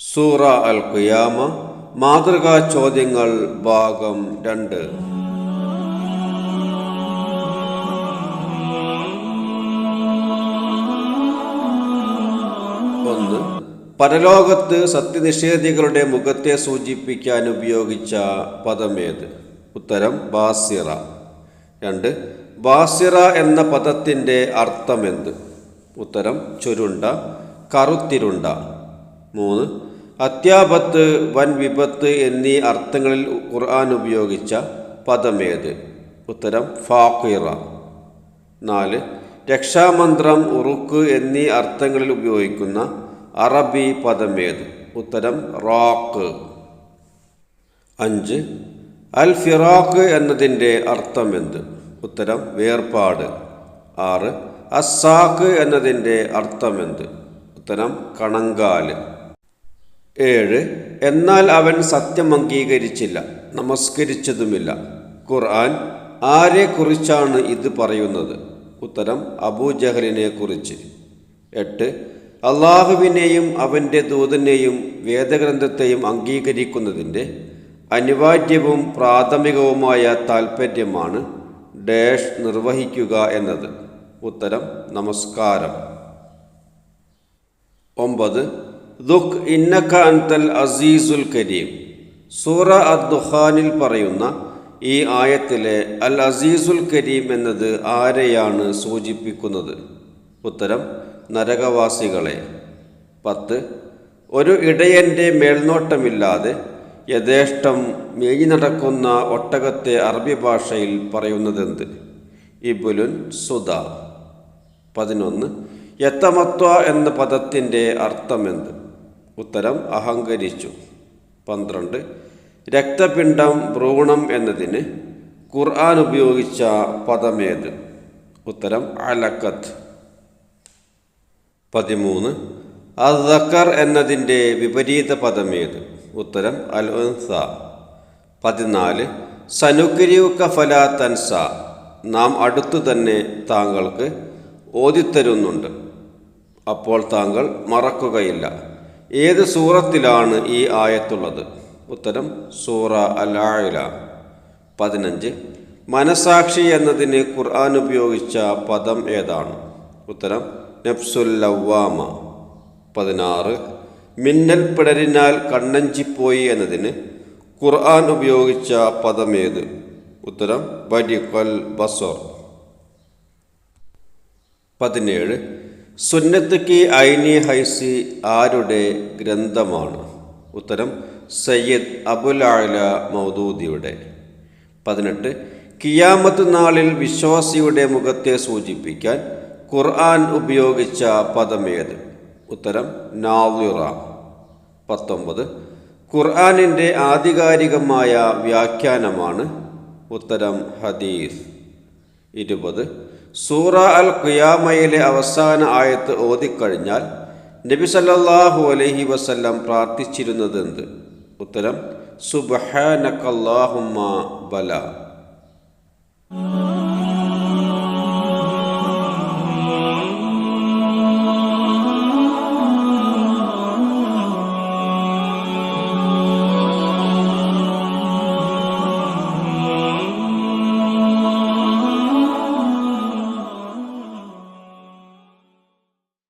സൂറ അൽ ഖിയാമ മാതൃകാ ചോദ്യങ്ങൾ ഭാഗം രണ്ട്. ഒന്ന് പരലോകത്ത് സത്യനിഷേധികളുടെ മുഖത്തെ സൂചിപ്പിക്കാൻ ഉപയോഗിച്ച പദമേത് ഉത്തരം ബാസിറ. രണ്ട് ബാസിറ എന്ന പദത്തിന്റെ അർത്ഥമെന്ത് ഉത്തരം ചുരുണ്ട കറുത്തിരുണ്ട. മൂന്ന്. അത്യാപത്ത് വൻ വിപത്ത് എന്നീ അർത്ഥങ്ങളിൽ ഖുർആൻ ഉപയോഗിച്ച പദമേത്? ഉത്തരം ഫാഖിറ. നാല്. രക്ഷാമന്ത്രം ഉറുക്ക് എന്നീ അർത്ഥങ്ങളിൽ ഉപയോഗിക്കുന്ന അറബി പദമേത്? ഉത്തരം റാക്ക്. അഞ്ച്. അൽ ഫിറാഖ് എന്നതിന്റെ അർത്ഥം എന്ത്? ഉത്തരം വേർപാട്. ആറ്. അസാഖ് എന്നതിന്റെ അർത്ഥം എന്ത്? ഉത്തരം കണങ്കാൽ. ഏഴ്. എന്നാൽ അവൻ സത്യം അംഗീകരിച്ചില്ല നമസ്കരിച്ചതുമില്ല. ഖുർആൻ ആരെക്കുറിച്ചാണ് ഇത് പറയുന്നത്? ഉത്തരം അബൂജഹലിനെ കുറിച്ച് എട്ട്. അള്ളാഹുവിനെയും അവന്റെ ദൂതനെയും വേദഗ്രന്ഥത്തെയും അംഗീകരിക്കുന്നതിന്റെ അനിവാര്യവും പ്രാഥമികവുമായ താൽപ്പര്യമാണ് ഡാഷ് നിർവഹിക്കുക എന്നത്. ഉത്തരം നമസ്കാരം. ഒമ്പത്. ദുഃഖ് ഇന്നക്ക അൻതൽ അസീസുൽ കരീം. സൂറ അദ്ദുഖാനിൽ പറയുന്ന ഈ ആയത്തിലെ അൽ അസീസുൽ കരീം എന്നത് ആരെയാണ് സൂചിപ്പിക്കുന്നത്? ഉത്തരം നരകവാസികളെ. പത്ത് ഒരു ഇടയന്റെ മേൽനോട്ടമില്ലാതെ യഥേഷ്ടം മേഞ്ഞു നടക്കുന്ന ഒട്ടകത്തെ അറബി ഭാഷയിൽ പറയുന്നതെന്ത്? ഇബുലുൻ സുധ പതിനൊന്ന് യത്തമത്വ എന്ന പദത്തിന്റെ അർത്ഥമെന്ത്? ഉത്തരം അഹങ്കരിച്ചു. പന്ത്രണ്ട് രക്തപിണ്ഡം ഭ്രൂണം എന്നതിന് ഖുർആൻ ഉപയോഗിച്ച പദമേത്? ഉത്തരം അലക്കത്ത് പതിമൂന്ന് അസക്കർ എന്നതിന്റെ വിപരീത പദമേത്? ഉത്തരം അൽ പതിനാല് സനുക്കരിയുക്ക ഫല തൻസ. നാം അടുത്തു തന്നെ താങ്കൾക്ക് ഓതിത്തരുന്നുണ്ട്. അപ്പോൾ താങ്കൾ മറക്കുകയില്ല. ഏത് സൂറത്തിലാണ് ഈ ആയത്തുള്ളത്? ഉത്തരം സൂറ അൽ പതിനഞ്ച്. മനസാക്ഷി എന്നതിന് ഖുർആൻ ഉപയോഗിച്ച പദം ഏതാണ്? ഉത്തരം നഫ്സുൽ പതിനാറ്. മിന്നൽ പിടരിനാൽ കണ്ണഞ്ചിപ്പോയി എന്നതിന് ഖുർആൻ ഉപയോഗിച്ച പദം ഏത്? ഉത്തരം ബരിഖൽ ബസോർ പതിനേഴ്. സുന്നത്ത് കി ഐനി ഹൈസി ആരുടെ ഗ്രന്ഥമാണ്? ഉത്തരം സയ്യദ് അബുൽ ആല മൗദൂദിയുടെ. പതിനെട്ട് കിയാമത്ത് നാളിൽ വിശ്വാസിയുടെ മുഖത്തെ സൂചിപ്പിക്കാൻ ഖുർആൻ ഉപയോഗിച്ച പദമേത് ഉത്തരം നാവിറ പത്തൊമ്പത് ഖുർആാനിന്റെ ആധികാരികമായ വ്യാഖ്യാനമാണ്. ഉത്തരം ഹദീസ്. ഇരുപത് സൂറ അൽ ഖിയാമയിലെ അവസാന ആയത്ത് ഓതിക്കഴിഞ്ഞാൽ നബി സല്ലല്ലാഹു അലൈഹി വസല്ലം പ്രാർത്ഥിച്ചിരുന്നതെന്ത്? ഉത്തരം സുബ്ഹാനക്കല്ലാഹുമ്മ ബല.